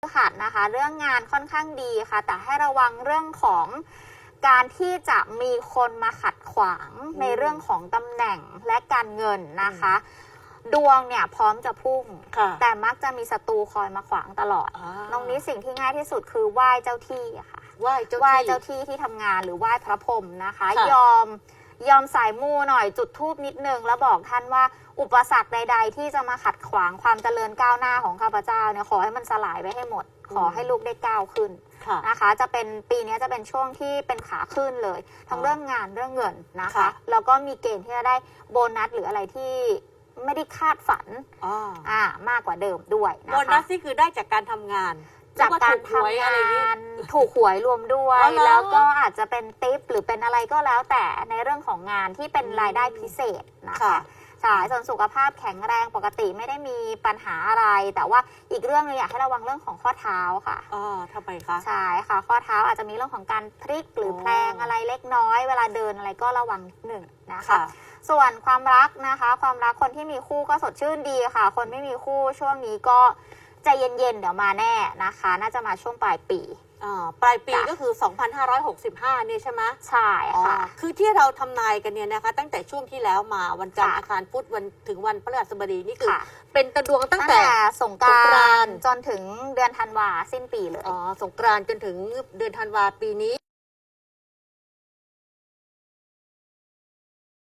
พฤหัสนะคะ เรื่องงานค่อนข้างดีค่ะ แต่ให้ระวังเรื่องของการที่จะมีคนมาขัดขวางในเรื่องของตำแหน่งและการเงินนะคะ ดวงเนี่ยพร้อมจะพุ่ง ค่ะ แต่มักจะมีศัตรูคอยมาขวางตลอดอ่าตรงนี้สิ่งที่ง่ายที่สุดคือไหว้เจ้าที่อะค่ะ ไหว้เจ้าไหว้ที่ เจ้าที่ที่ทำงานหรือไหว้พระพรหมนะคะ ค่ะ ยอม ยอมสายมูหน่อยจุดทูบนิดนึง แล้วบอกท่านว่าอุปสรรคใด ๆ ที่จะมาขัดขวางความเจริญก้าวหน้าของข้าพเจ้าเนี่ยขอให้มันสลายไปให้หมด ขอให้ลูกได้ก้าวขึ้นค่ะนะคะ จะเป็นปีนี้จะเป็นช่วงที่เป็นขาขึ้นเลย ทั้งอ๋อเรื่องงานเรื่องเงินนะคะค่ะแล้วก็มีเกณฑ์ที่จะได้โบนัสหรืออะไรที่ไม่ได้คาดฝันอ๋ออ่ามากกว่าเดิมด้วยนะคะโบนัสนี่คือได้จากการทำงาน จากการหอว่ถูหวยทำอะไรอย่างนี้งานถูกหวยรวมด้วยอ๋อเหรอแล้วก็อาจจะเป็นติปหรือเป็นอะไรก็แล้วแต่ในเรื่องของงานที่เป็นอืมรายได้พิเศษนะค่ะคะใช่ส่วนสุขภาพแข็งแรงปกติไม่ได้มีปัญหาอะไร แต่ว่าอีกเรื่องหนึงอยากให้ระวังเรื่องของข้อเท้าค่ะอ๋อทำไมคะใช่ค่ะ ข้อเท้าอาจจะมีเรื่องของการพลิกหรือออแพลงอะไรเล็กน้อย เวลาเดินอะไรก็ระวังนิดหนึ่งนะคะค่ะส่วนความรักนะคะ ความรักคนที่มีคู่ก็สดชื่นดีค่ะ คนไม่มีคู่ช่วงนี้ก็ ใจเย็นๆ เดี๋ยวมาแน่นะคะ น่าจะมาช่วงปลายปี อ่าปลายปีจ้ะก็คือ 2565 เนี่ยใช่ไหมใช่อ๋อค่ะ คือที่เราทำนายกันเนี่ยนะคะ ตั้งแต่ช่วงที่แล้วมาวันจันทร์ค่ะอังคารพุธวันถึงวันพฤหัสบดีนี่คือ ค่ะ เป็นตะดวงตั้ตั้งงแต่ แต่สงกสงกรารานนต์ต์ จนถึงเดือนธันวาสิ้นปีเลย อ๋อสงกรานต์จนถึงเดือนธันวาปีนี้